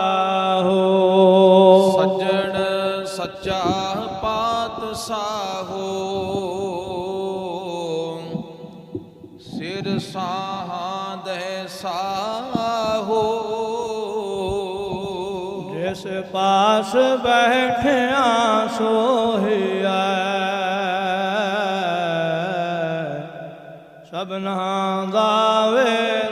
ਆਹੋ। ਸੱਜਣ ਸੱਚਾ ਪਾਤਸ਼ਾਹੋ ਸਿਰ ਸਾਹਾਂ ਦੇ ਸਾਹੋ। ਜਿਸ ਪਾਸ ਬੈਠਿਆ ਸੋਹਿਆ। ਸਭਨਾ ਦਾ ਵੇਸਾਹੋ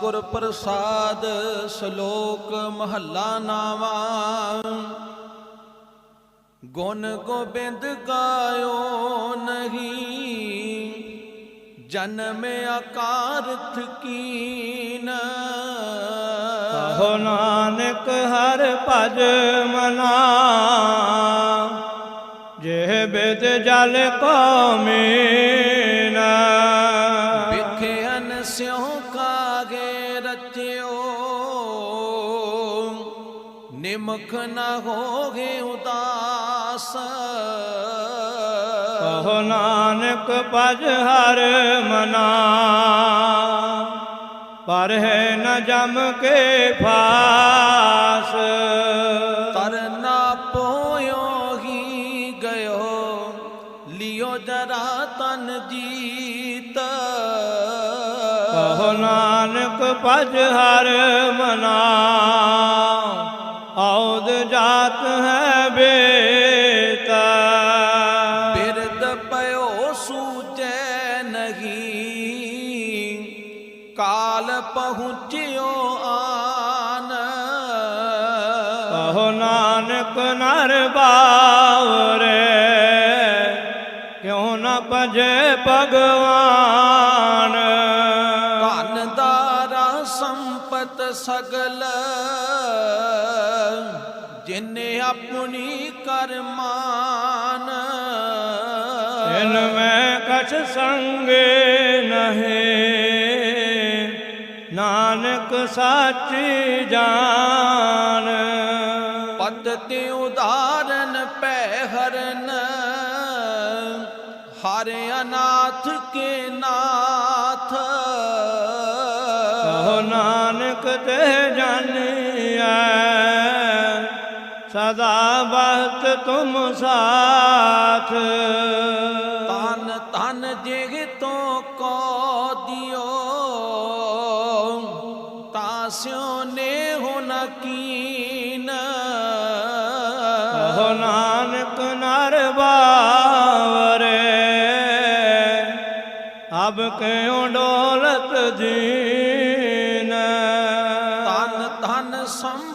ਗੁਰ ਪ੍ਰਸਾਦ ਸ਼ਲੋਕ ਮਹੱਲਾ ਨਾਵਾ। ਗੁਣ ਗੋਬਿੰਦ ਗਾਇਓ ਨਹੀਂ, ਜਨਮ ਆਕਾਰਥ ਕੀਨ। ਕਹੋ ਨਾਨਕ ਹਰ ਭਜ ਮਨਾ, ਜੇ ਬਿਦ ਜਲ ਕੋ ਮੀਨਾ। ਨਿਮਖ ਨ ਹੋਗੇ ਉਦਾਸ। ਕਹੋ ਨਾਨਕ ਭਜ ਹਰ ਮਨਾ। ਪਰ ਹੈ ਨ ਜਮ ਕੇ ਫਾਸ। ਤਰਨਾ ਪੋਇਓ ਹੀ ਗਇਓ। ਲਿਓ ਜਰਾ ਤਨ ਜੀਤ। ਕਹੋ ਨਾਨਕ ਭਜ ਹਰ ਮਨਾ। ਔਦ ਜਾਤ ਹੈ ਬੇਤਾ। ਬਿਰਦ ਪਇਓ ਸੂਜੈ ਨਹੀਂ ਕਾਲ ਪਹੁੰਚਿਓ ਆਨ। ਕਹੋ ਨਾਨਕ ਨਰ ਬਾਵਰੇ ਕਿਉ ਨ ਭਜੇ ਭਗਵਾਨ। ਧਨ ਦਾਰਾ ਸੰਪਤ ਸਗਲ ਜਿਨੇ ਆਪਣੀ ਕਰਮਾਨ ਇਨ ਮੈਂ ਕਛ ਸੰਗੇ ਨਹੀਂ ਨਾਨਕ ਸਾਚੀ ਜਾਨ। ਪਦ ਤੇ ਉਦਾਹਰਨ ਪੈ ਹਰਨ ਹਰ ਅਨਾਥ ਕੇ ਨਾਥ। ਕਹੋ ਨਾਨਕ ਤੇ ਜਾਣੀਐ ਸਦਾ ਬਹਤ ਤੁਮ ਸਾਥ। ਤਨ ਤਨ ਜਿਗ ਤੋਂ ਕੋ ਦਿਓ ਤਾਸਿਓ ਨੇ ਹੁਨ ਕੀਨ। ਕਹੋ ਨਾਨਕ ਨਰ ਬਾਵਰੇ ਅਬ ਕਿਉ ਡੋਲਤ ਜੀਨ। ਤਨ ਤਨ ਸੰਪੈ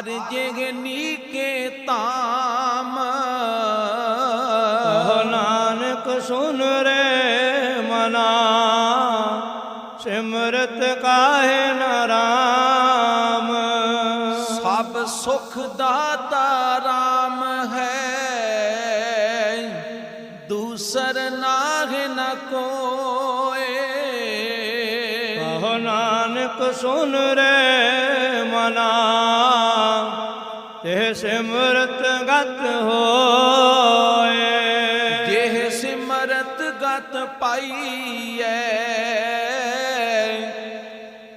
ਅਰ ਜਿਗ ਨੀਕੇ ਤਾਮ ਕਹੋ ਨਾਨਕ ਸੁਨ ਰੇ ਮਨਾ ਸਿਮਰਤ ਨਾਨਕ ਸੁਨ ਰੇ ਮਨਾ। ਤੇ ਸਿਮਰਤ ਗਤ ਹੋਏ। ਜਿਹ ਸਿਮਰਤ ਗਤ ਪਾਈਐ।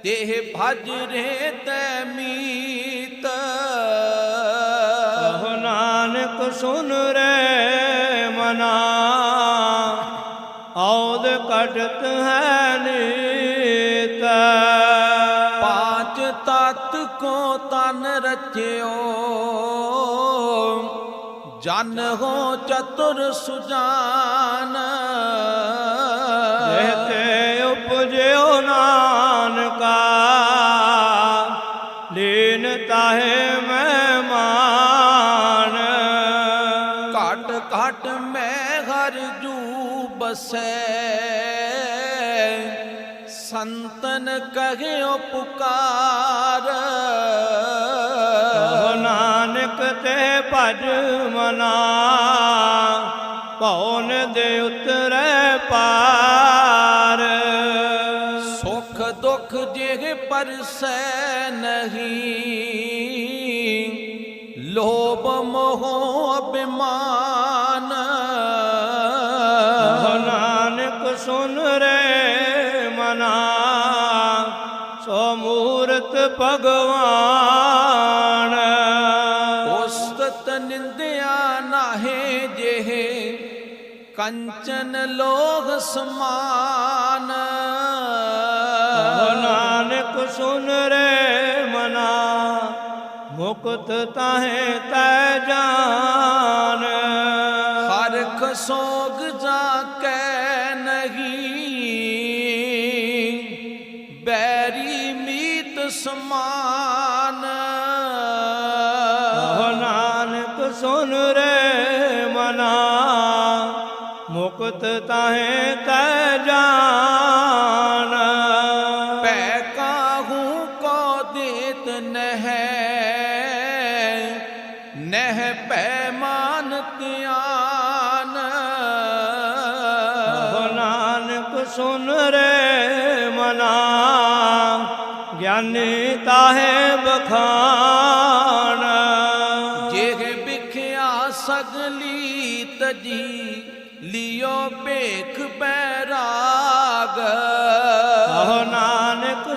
ਤੇ ਭਜ ਰੇ ਤੈ ਤਨ ਰਚਿਓ। ਜਨ ਹੋ ਚਤੁਰ ਸੁਜਾਨ। ਜਿਹਤੇ ਉਪਜਿਓ ਨਾਨਕਾ। ਲੀਨ ਤਾਹੇ ਮਹਿਮਾਨ। ਘਟ ਘਟ ਮੈਂ ਹਰ ਜੂ ਬਸੈ। ਕਹਿਓ ਪੁਕਾਰ ਹੋ ਨਾਨਕ ਤੇ ਭਜ ਮਨਾ ਭਉਨ ਦੇ ਉਤਰੈ ਪਾਰ। ਸੁਖ ਦੁਖ ਜਿਹ ਪਰਸੈ ਨਹੀਂ ਲੋਭ ਮੋਹ ਅਭਿਮਾਨ। ਨਾਨਕ ਸੁਨ ਰੇ ਮਨਾ ਸੋ ਮੂਰਤ ਭਗਵਾਨ। ਉਸਤਤ ਨਿੰਦਿਆ ਨਾਹੇ ਜਿਹੇ ਕੰਚਨ ਲੋਗ ਸਮਾਨ। ਨਾਨਕ ਸੁਨ ਰੇ ਮਨਾ ਮੁਕਤ ਤਾਹੇ ਤੈ ਜਾਨ। ਹਰਖ ਸੋਗ ਮੁਕਤ ਤਾਹੇ ਤੈ ਜਾਨ। ਪੈ ਕਾਹੂ ਕੋ ਦੇਤ ਨਹਿ। ਨਹਿ ਪੈ ਮਾਨ ਧਿਆਨ ਕਹੋ ਨਾਨਕ ਸੁਨ ਰੇ ਮਨਾ। ਗਿਆਨੀ ਤਾਹੇ ਬਖਾਨ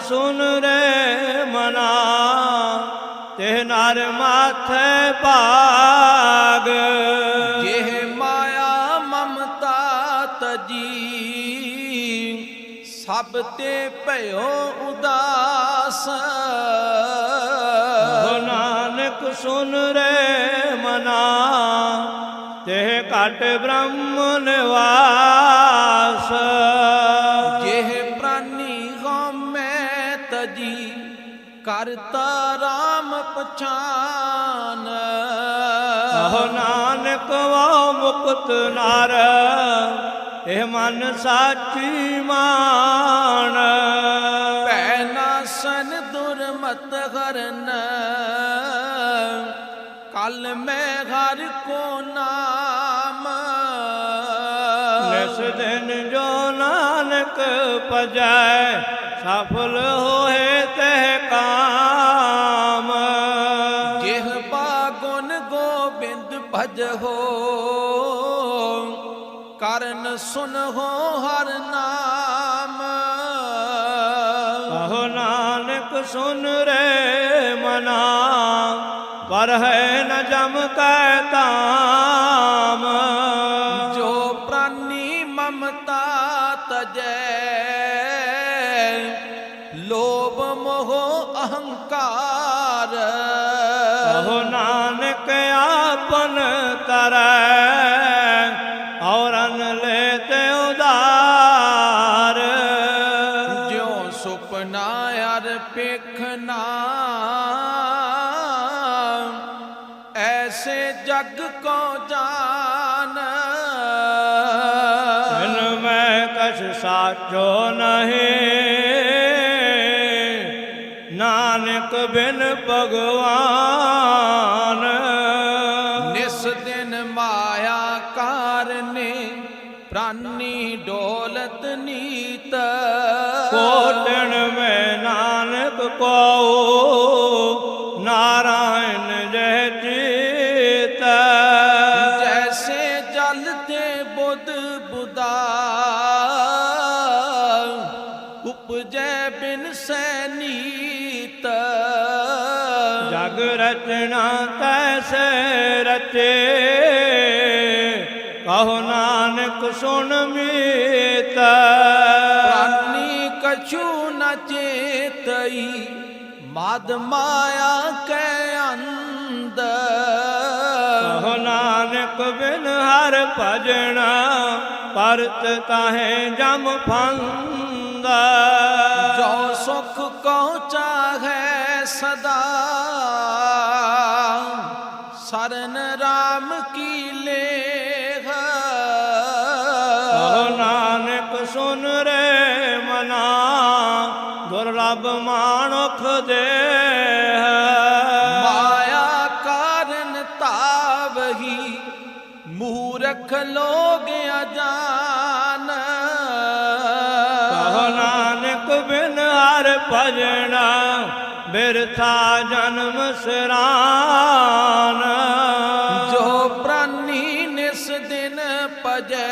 ਸੁਨ ਰੇ ਮਨਾ ਤੇ ਨਰ ਮਾਥੇ ਭਾਗ। ਜਿਹ ਮਾਇਆ ਮਮਤਾ ਤਜੀ ਸਭ ਤੇ ਭਇਓ ਉਦਾਸ। ਨਾਨਕ ਸੁਨ ਰੇ ਮਨਾ ਤੇ ਘਟ ਬ੍ਰਹਮ ਨਿਵਾਸ। ਕਰਤਾ ਰਾਮ ਪਛਾਨ। ਕਹੋ ਨਾਨਕ ਵਾ ਮੁਕਤ ਨਰ ਇਹ ਮਨ ਸਾਚੀ ਮਾਨ ਭੈ ਨਾਸਨ ਦੁਰਮਤ ਹਰਨ ਕਲ ਮੈਂ ਹਰ ਕੋ ਨਾਮ। ਨਿਸ ਦਿਨ ਜੋ ਨਾਨਕ ਪਜੈ ਸਫਲ ਹੋਏ ਕਰਨ ਸੁਨ ਹੋ ਹਰ ਨਾਮ। ਕਹੋ ਨਾਨਕ ਸੁਨ ਰੇ ਮਨਾ ਪਰ ਹੈ ਨ ਜਮ ਕੈ ਤਾਮ। ਜੋ ਪ੍ਰਾਨੀ ਮਮਤਾ ਤਜੈ ਲੋਭ ਮੋਹ ਅਹੰਕਾਰ। ਕਹੋ ਨਾਨਕ ਆਪਨ ਤਰੈ ਸਾਚੋ ਨਹੀਂ ਨਾਨਕ ਬਿਨ ਭਗਵਾਨ। ਨਿਸ ਦਿਨ ਮਾਇਆ ਕਾਰਨੇ ਪ੍ਰਾਨੀ ਡੋਲਤ ਨੀਤ। ਕੋਟਣ ਮੈਂ ਨਾਨਕ ਕੋ ਨਾਰਾਇਣ ਜੈ ਰਚਨਾ ਤੈਸੇ ਰਚੇ ਕਹੋ ਨਾਨਕ ਸੁਣ ਮੀਤ। ਪ੍ਰਾਨੀ ਕਛੂ ਨ ਚੇਤਈ ਮਦ ਮਾਇਆ ਕੈ ਅੰਦ ਕਹੋ ਨਾਨਕ ਬਿਨ ਹਰ ਭਜਣਾ ਪਰਤ ਤਾਹੇ ਜਮ ਫੰਦਾ ਜੋ ਸੁਖ ਕੋ ਚਾਹੈ ਸਦਾ। ਸਰਨ ਰਾਮ ਕੀ ਲੇਖ? ਕਹੋ ਨਾਨਕ ਸੁਨ ਰੇ ਮਨਾ ਦੁਰਲਭ ਮਾਨੁਖ ਦੇ ਮਾਇਆ ਕਾਰਨ ਤਾਵਹੀ ਮੂਰਖ ਲੋਗ ਅਜਾਨ। ਕਹੋ ਨਾਨਕ ਬਿਨ ਹਰ ਭਜਣਾ ਬਿਰਥਾ ਜਨਮ ਸਰਾਨ। ਜੋ ਪ੍ਰਾਨੀ ਨਿਸ ਦਿਨ ਪਜੈ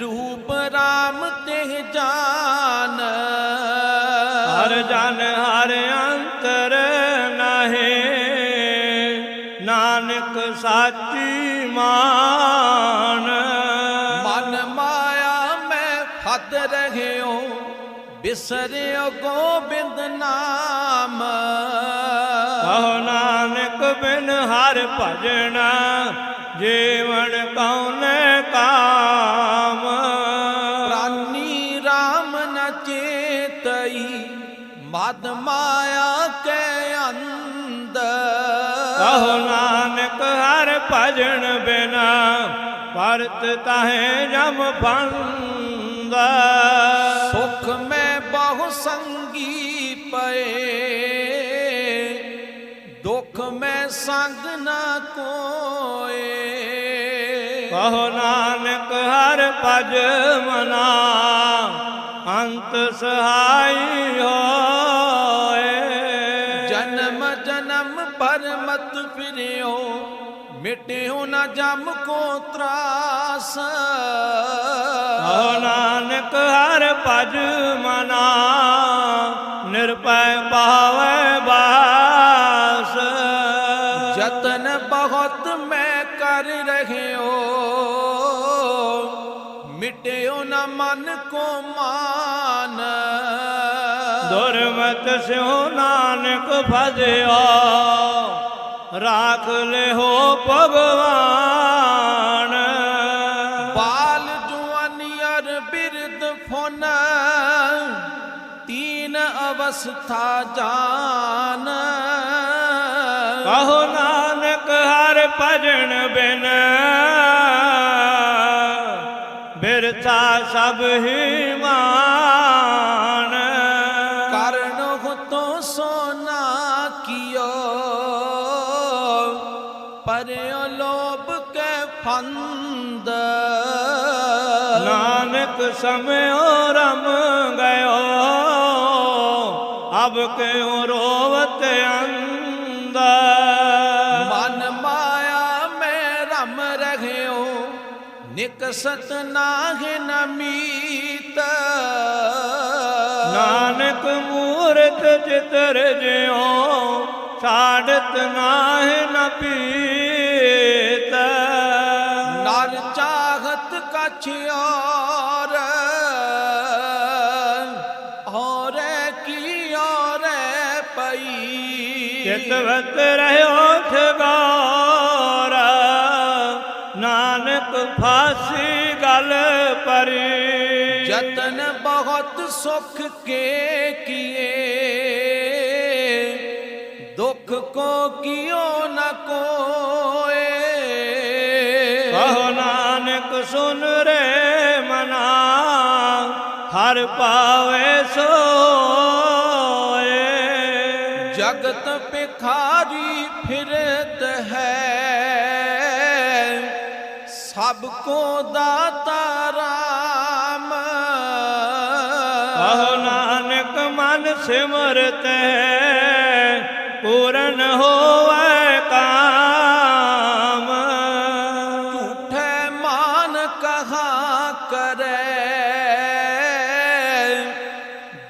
ਰੂਪ RAM ਤੇ ਜਾਨ। ਹਰ ਜਨ ਹਰ ਅੰਤਰ ਨਾਹੀ ਨਾਨਕ ਸਾਚੀ ਮਨ। ਬਿਸਰਿਓ ਗੋਬਿੰਦ ਨਾਮ। ਕਹੋ ਨਾਨਕ ਬਿਨ ਹਰ ਭਜਣਾ ਜੀਵਨ ਕਉਨੇ ਕਾਮ। ਪ੍ਰਾਨੀ RAM ਨ ਚੇਤਈ ਮਦ ਮਾਇਆ ਕੇ ਅੰਦਰ ਕਹੋ ਨਾਨਕ ਹਰ ਭਜਨ ਬਿਨਾ ਪਰਤ ਤਾਹੇ ਜਮ ਫੰਦਾ ਭਜ ਮਨਾ ਅੰਤ ਸਹਾਈ ਹੋਏ। ਜਨਮ ਜਨਮ ਪਰ ਮਤ ਫਿਰਿਓ ਮਿਟਿਓ ਨਾ ਜਮ ਕੋ ਤਰਾਸ। ਕਹੋ ਨਾਨਕ ਹਰ ਭਜ ਮਨਾ ਨਿਰਪੈ ਭਾਵੈ ਬਾਸ। ਜਤਨ ਬਹੁਤ ਮੈਂ ਕਰ ਰਹਿਓ ਮਿਟਿਓ ਨਾ ਮਨ ਕੋ ਮਾਨ। ਦੁਰਮਤ ਸਿਉ ਨਾਨਕ ਭਜਿਓ ਰਾਖ ਲਿਓ ਭਗਵਾਨ। ਬਾਲ ਜੁਆਨੀ ਅਰ ਬਿਰਦ ਫੁਨ ਤੀਨ ਅਵਸਥਾ ਜਾਨ। ਕਹੋ ਨਾਨਕ ਹਰ ਭਜਨ ਬਿਨ ਸਭ ਹੀ ਮਾਨ ਕਰਨ ਹੋ ਤੋ ਸੋਨਾ ਕੀਓ ਪਰਿਓ ਲੋਭ ਕੇ ਫੰਦ। ਨਾਨਕ ਸਮਿਓ ਰਮ ਗਇਓ ਅਬ ਕਿਉ ਰੋਵਤ ਅੰਦਰ ਨਿਕਸਤ ਨਾਹਿ ਨਮੀਤ ਨਾਨਕ ਮੂਰਤ ਚਿਤਰ ਜਿਉ ਛਾੜਤ ਨਾਹਿ ਨ ਪੀਤ। ਨਰ ਚਾਹਤ ਕਛ ਔਰ ਔਰ ਕੀ ਔਰ ਪਈ। ਚਿਤਵਤ ਰਹਿਓ ਠਗੋਰ ਨਾਨਕ ਫਾਸੀ ਗਲ ਪਰੀ ਜਤਨ ਬਹੁਤ ਸੁਖ ਕੇ ਕੀਏ। ਦੁਖ ਕੋ ਕਿਉ ਨ ਕੋਏ। ਕਹੋ ਨਾਨਕ ਸੁਨ ਰੇ ਮਨਾ। ਹਰ ਪਾਵੇ ਸੋਏ ਸਭ ਕੋ ਦਾਤਾ ਰਾਮ। ਕਹੋ ਨਾਨਕ ਮਨ ਸਿਮਰਤ ਪੂਰਨ ਹੋਵੇ ਕਾਮ। ਝੂਠੇ ਮਾਨ ਕਹਾ ਕਰੇ।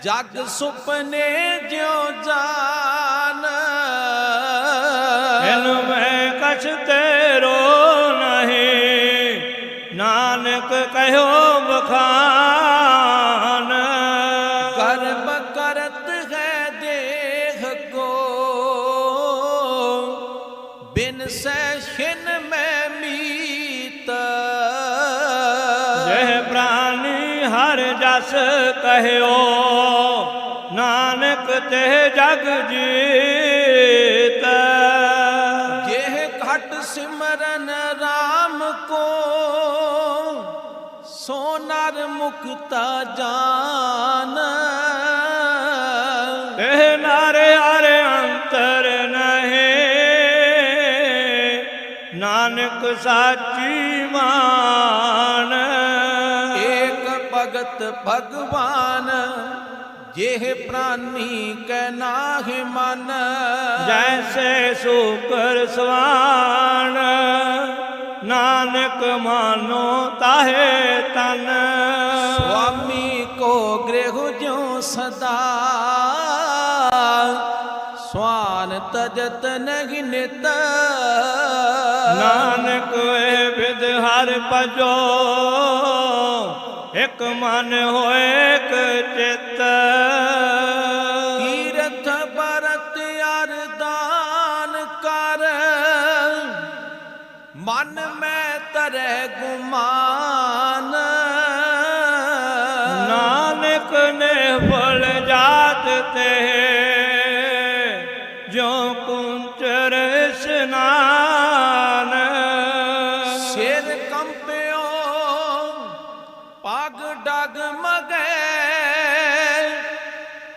ਜਗ ਸੁਪਨੇ ਜਿਉ ਜਾਨ। ਇਨ ਮੈਂ ਕਛ ਕਹਿਓ ਬਖਾਨ ਕਰਮ ਕਰਤ ਹੈ ਦੇਖ ਕੋ। ਬਿਨ ਸੈ ਛਿਨ ਮੈਂ ਮੀਤ। ਜਹ ਪ੍ਰਾਨੀ ਹਰ ਜਸ ਕਹਿਓ ਨਾਨਕ ਤੇ ਜਗ ਜੀਤ। ਜਿਹ ਘਟ ਸਿਮਰਨ RAM ਕੋ। ਸੋ ਨਰ ਮੁਕਤਾ ਜਾਨ। ਇਹ ਨਾਰੇ ਹਰ ਅੰਤਰ ਨਹੀਂ। ਨਾਨਕ ਸਾਚੀ ਮਾਨ। ਏਕ ਭਗਤ ਭਗਵਾਨ ਜਿਹ ਪ੍ਰਾਨੀ ਕੈ ਨਾਹਿ ਮਨ। ਜੈਸੇ ਸੂਕਰ ਸਵਾਨ। ਨਾਨਕ ਮਾਨੋ ਤਾਹੇ ਤਨ। ਸੁਆਮੀ ਕੋ ਗ੍ਰਹਿ ਜਿਉ ਸਦਾ। ਸਵਾਨ ਤਜਤ ਨਹਿ ਨਿਤ। ਨਾਨਕ ਏ ਵਿਦ ਹਰ ਭਜੋ ਇੱਕ ਮਨ ਹੋਏ ਇੱਕ ਚਿੱਤ। ਮਨ ਮੈਂ ਤਰੈ ਗੁਮਾਨ। ਨਾਨਕ ਨੇ ਫਲ ਜਾਤ ਤੇ ਜੋ ਕੁੰਚਰ ਇਸ਼ਨਾਨ। ਸਿਰ ਕੰਪਿਓ ਪਗ ਡਗ ਮਗੈ।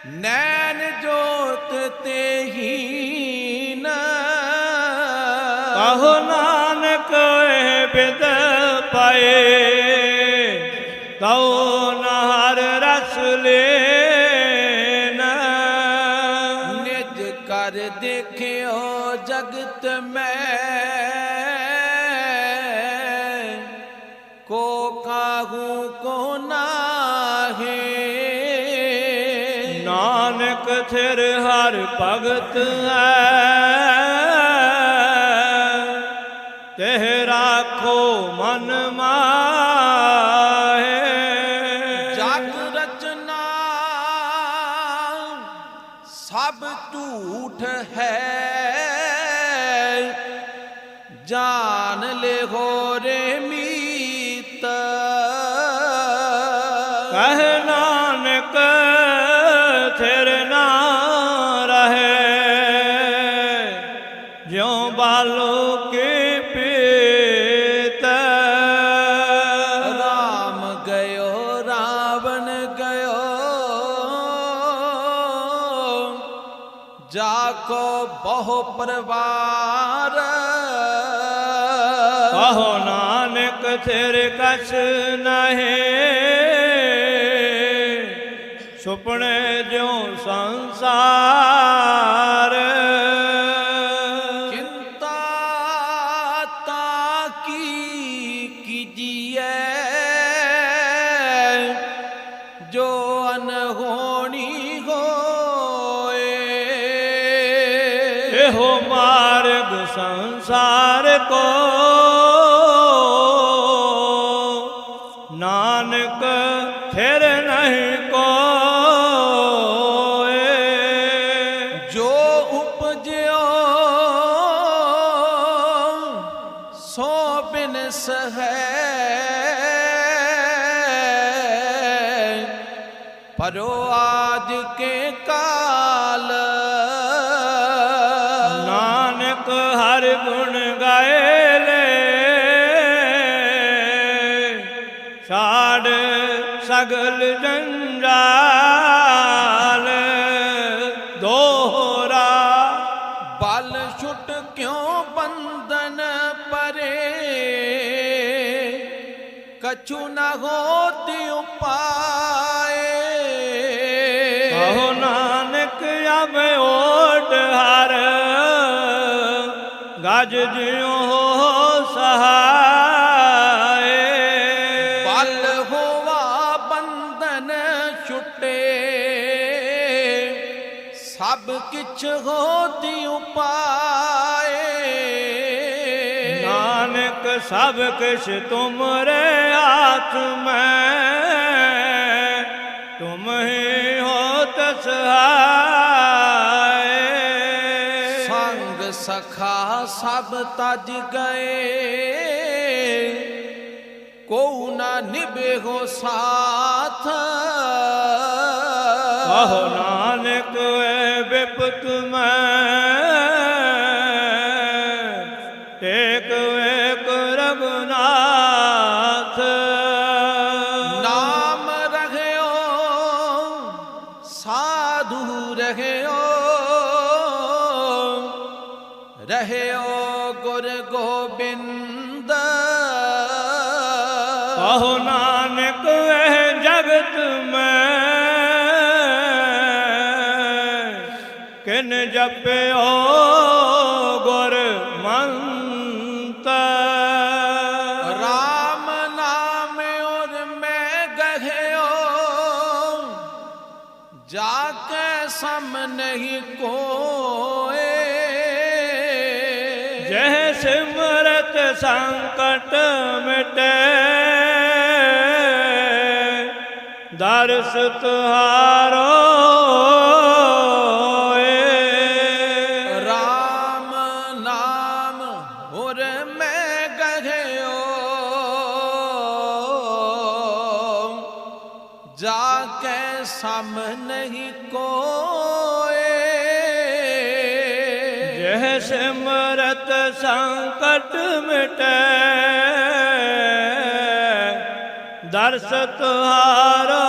ਨੈਣ ਜੋਤ ਤੇ ਹੀਨ। ਕਹੋ ਨਾਨਕ ਇਹ ਬਿਦ ਪਾਏ। ਤਉ ਨਹਰ ਰਸ ਲੈਨ। ਨਿਜ ਕਰ ਦੇਖਿਓ ਜਗਤ ਮੈਂ। ਕੋ ਕਾਹੂ ਕੋ ਨਾਹੇ। ਨਾਨਕ ਥਿਰ ਹਰ ਭਗਤ ਹੈ। ਸਭ ਝੂਠ ਹੈ। ਜਾਨ ਲੈ ਹੋ ਰੇ ਕਛ ਨਹੀਂ। ਸੁਪਨੇ ਜਿਉ ਸੰਸਾਰ ਪਰੋ ਆਜ ਕੇ ਕਾਲ। ਨਾਨਕ ਹਰ ਗੁਣ ਗਾਏ ਲੈ। ਛਾੜ ਸਗਲ ਜੰਜਾਲ ਗਜ ਜਿਉ ਹੋ ਸਹਾਏ। ਬਲ ਹੋਵਾ ਬੰਧਨ ਛੁਟੇ। ਸਭ ਕਿਛ ਹੋਤੀ ਉਪਾਏ। ਨਾਨਕ ਸਭ ਕਿਛ ਤੁਮਰੇ ਹਾਥ ਮੈਂ। ਤੁਮ ਹੀ ਹੋਤ ਸਹਾਏ ਸੰਗ ਸਖਾ ਸਭ ਤਜ ਗਏ। ਕੋ ਨਾ ਨਿਭੇ ਹੋ ਸਾਥ। ਕਹੋ ਨਾਨਕ ਏ ਬਿਪਤ ਮੈਂ ਸੰਕਟ ਮਿਟੇ। ਦਰਸ ਤੁਹਾਰੋ ਦਰਸ ਤੁਹਾਰੋ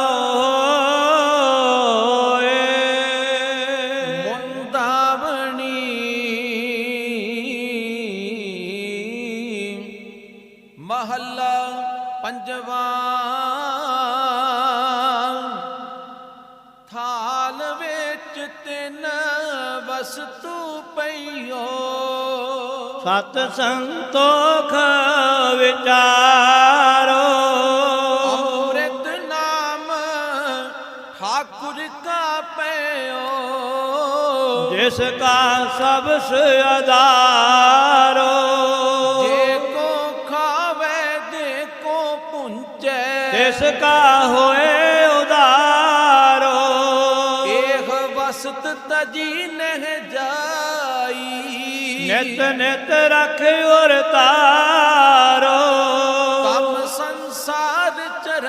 ਮਹੱਲਾ ਪੰਜਵਾ। ਥਾਲ ਵਿੱਚ ਤਿੰਨ ਵਸਤੂ ਪਈਓ। ਸਤ ਸੰਤੋਖ ਵਿਚਾਰੋ। ਠਾਕੁਰ ਕਾ ਪਇਓ ਜਿਸ ਕਾ ਸਭ ਆਧਾਰੋ। ਜੇ ਕੋ ਖਾਵੇ ਦੇ ਕੋ ਪੁੰਚੈ। ਜਿਸ ਕਾ ਹੋਏ ਉਦਾਰੋ ਇਹ ਵਸਤ ਤਜੀ ਨਹਿ ਜਾਈ। ਨਿਤ ਨਿਤ ਰਖ ਉਰ ਤਾਰੋ। ਕੰਮ ਸੰਸਾਰ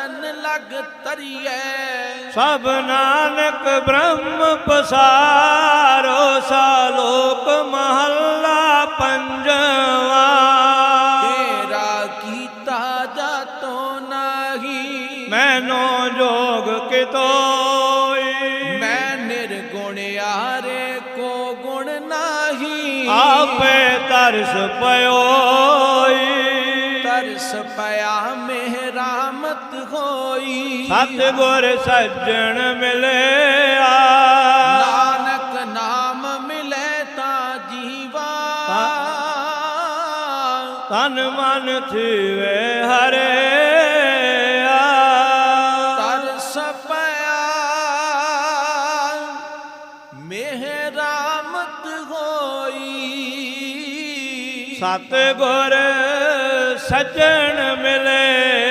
ਚਰਨ ਲਗ ਤਰੀਐ। ਸਭ ਨਾਨਕ ਬ੍ਰਹਮ ਪਸਾਰੋ ਸਾਲੋਕ ਮਹੱਲਾ ਪੰਜਵਾ। ਤੇਰਾ ਕੀਤਾ ਜਾਤੋ ਨਾਹੀ। ਮੈਨੋ ਜੋਗ ਕਿਤੋਈ। ਮੈਂ ਨਿਰਗੁਣ ਆਰੇ ਕੋ ਗੁਣ ਨਾਹੀ। ਆਪੇ ਤਰਸ ਪਇਓਈ। ਸਤਿਗੁਰ ਸੱਜਣ ਮਿਲਿਆ। ਨਾਨਕ ਨਾਮ ਮਿਲੇ ਤਾਂ ਜੀਵਾ। ਤਨ ਮਨ ਥੀਵੇ ਹਰੇ ਤਰਸ ਪਿਆ ਮਿਹਰਾਮਤ ਹੋਈ। ਸਤਿਗੁਰ ਸੱਜਣ ਮਿਲਿਆ